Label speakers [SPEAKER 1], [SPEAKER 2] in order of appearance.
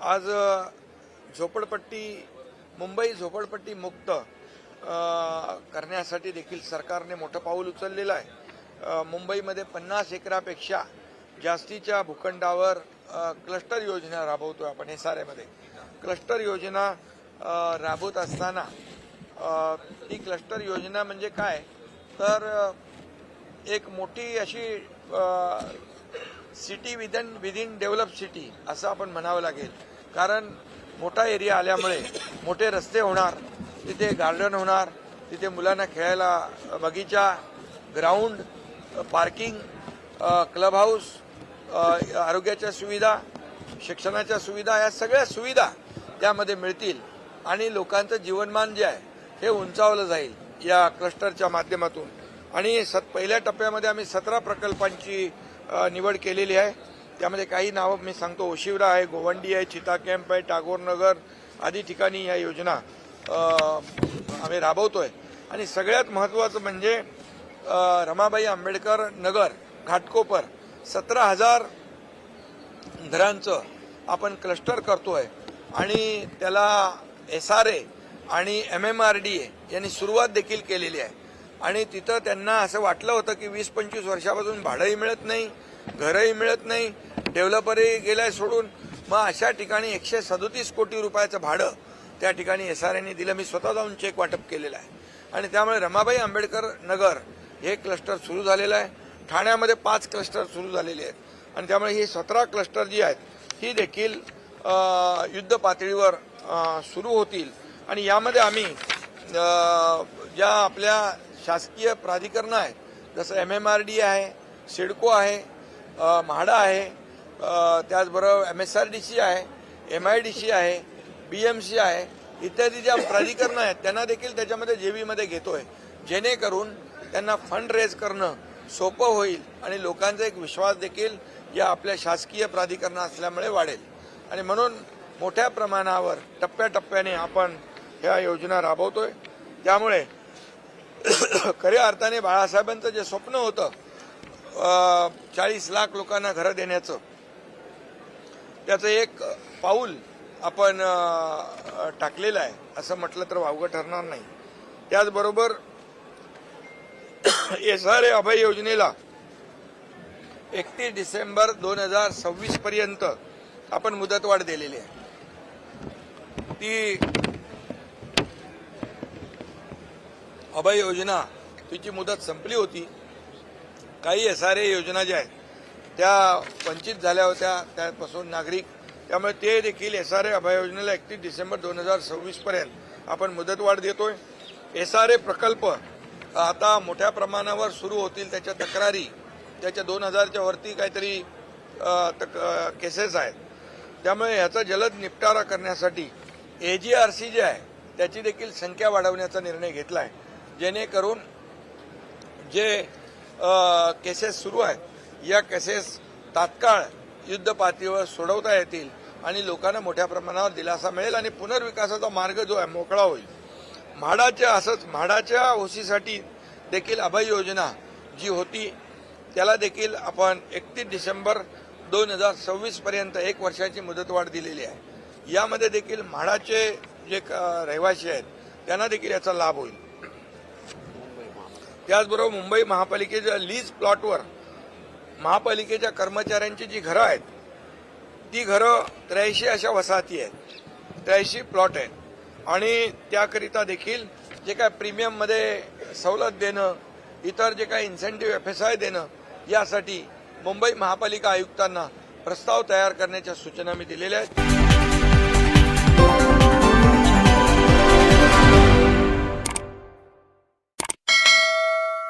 [SPEAKER 1] आज झोपडपट्टी मुंबई झोपडपट्टी मुक्त करण्यासाठी देखील सरकारने मोठं पाऊल उचललेलं आहे. मुंबईमध्ये पन्नास एकरापेक्षा जास्तीच्या भूखंडावर क्लस्टर योजना राबवतोय आपण एस आर एमध्ये क्लस्टर योजना राबवत असताना ती क्लस्टर योजना म्हणजे काय? तर एक मोठी अशी city within within develop city असं आपण म्हणावं लागेल. कारण मोठा एरिया आल्यामुळे मोठे रस्ते होणार तिथे गार्डन होणार तिथे मुलांना खेळायला बगीचा ग्राउंड पार्किंग क्लब हाऊस आरोग्याच्या सुविधा शिक्षणाच्या सुविधा या सगळ्या सुविधा त्यामध्ये मिळतील. आणि लोकांचं जीवनमान जे आहे हे उंचावलं जाईल या क्लस्टरच्या माध्यमातून. आणि सत पहिल्या टप्प्यामध्ये आम्ही सतरा प्रकल्पांची निवड केलेली आहे. त्यामध्ये काही नावं मी सांगतो. ओशिवरा आहे गोवंडी आहे चिता कॅम्प आहे टागोर नगर आदी ठिकाणी या योजना आम्ही राबवतो आहे आणि सगळ्यात महत्त्वाचं म्हणजे रमाबाई आंबेडकर नगर घाटकोपर सतरा हजार घरांचं आपण क्लस्टर करतो आहे आणि त्याला एस आर ए आणि M M R D A यांनी सुरुवात देखील केलेली आहे. आणि तिथं त्यांना असं वाटलं होतं की वीस पंचवीस वर्षापासून भाडंही मिळत नाही घरही मिळत नाही डेव्हलपरही गेलाय सोडून. मग अशा ठिकाणी एकशे सदोतीस कोटी रुपयाचं भाडं त्या ठिकाणी एस आर एने दिलं. मी स्वतः जाऊन चेक वाटप केलेलं आहे. आणि त्यामुळे रमाबाई आंबेडकर नगर हे क्लस्टर सुरू झालेलं आहे. ठाण्यामध्ये पाच क्लस्टर सुरू झालेले आहेत. आणि त्यामुळे ही सतरा क्लस्टर जी आहेत ही देखील युद्ध पातळीवर सुरू होतील. आणि यामध्ये आम्ही ज्या आपल्या शासकीय प्राधिकरणं आहेत जसं एम एम आर डी आहे सिडको आहे म्हाडा आहे त्याचबरोबर M S R D C आहे एम आय डी सी आहे बी एम सी आहे इत्यादी ज्या प्राधिकरणं आहेत त्यांना देखील त्याच्यामध्ये जे बीमध्ये घेतो घेतोय. जेणेकरून त्यांना फंड रेज करणं सोपं होईल आणि लोकांचा एक विश्वास देखील या आपल्या शासकीय प्राधिकरणं असल्यामुळे वाढेल. आणि म्हणून मोठ्या प्रमाणावर टप्प्याटप्प्याने आपण ह्या योजना राबवतोय. त्यामुळे खऱ्या अर्थाने बाळासाहेबांचं जे स्वप्न होतं चाळीस लाख लोकांना घरं देण्याचं त्याचं एक पाऊल आपण टाकलेलं आहे असं म्हटलं तर वावगं ठरणार नाही. त्याचबरोबर एस आर ए अभय योजनेला एकतीस डिसेंबर दोन हजार सव्वीसपर्यंत आपण मुदतवाढ दिलेली आहे. ती अभय योजना तिची मुदत संपली होती. काही एस आर ए योजना ज्या आहेत त्या वंचित झाल्या होत्या. त्यापासून नागरिक त्यामुळे ते देखील एस आर ए अभय योजनेला एकतीस डिसेंबर दोन हजार सव्वीसपर्यंत आपण मुदतवाढ देतोय. एस आर ए प्रकल्प आता मोठ्या प्रमाणावर सुरू होतील. त्याच्या तक्रारी त्याच्या दोन हजारच्या वरती काहीतरी तक केसेस आहेत. त्यामुळे ह्याचा जलद निपटारा करण्यासाठी ए जी आर सी जे आहे त्याची देखील संख्या वाढवण्याचा निर्णय घेतला आहे जेणेकरून जे केसेस सुरू आहेत या केसेस तात्काळ युद्धपातळीवर सोडवता येतील आणि लोकांना मोठ्या प्रमाणावर दिलासा मिळेल आणि पुनर्विकासाचा मार्ग जो आहे मोकळा होईल. म्हाडाच्या असंच म्हाडाच्या ओसीसाठी देखील अभय योजना जी होती त्याला देखील आपण एकतीस डिसेंबर दोन हजार सव्वीसपर्यंत एक वर्षाची मुदतवाढ दिलेली आहे. यामध्ये देखील म्हाडाचे जे क- रहिवासी आहेत त्यांना देखील याचा लाभ होईल. त्याचबरोबर मुंबई महापालिकेच्या लीज प्लॉटवर महापालिकेच्या कर्मचाऱ्यांची जी घरं आहेत ती घरं त्र्याऐंशी अशा वसाहती आहेत. त्र्याऐंशी प्लॉट आहेत. आणि त्याकरिता देखील जे काय प्रीमियममध्ये सवलत देणं इतर जे काही इन्सेंटिव्ह एफ एस आय देणं यासाठी मुंबई महापालिका आयुक्तांना प्रस्ताव तयार करण्याच्या सूचना मी दिलेल्या आहेत.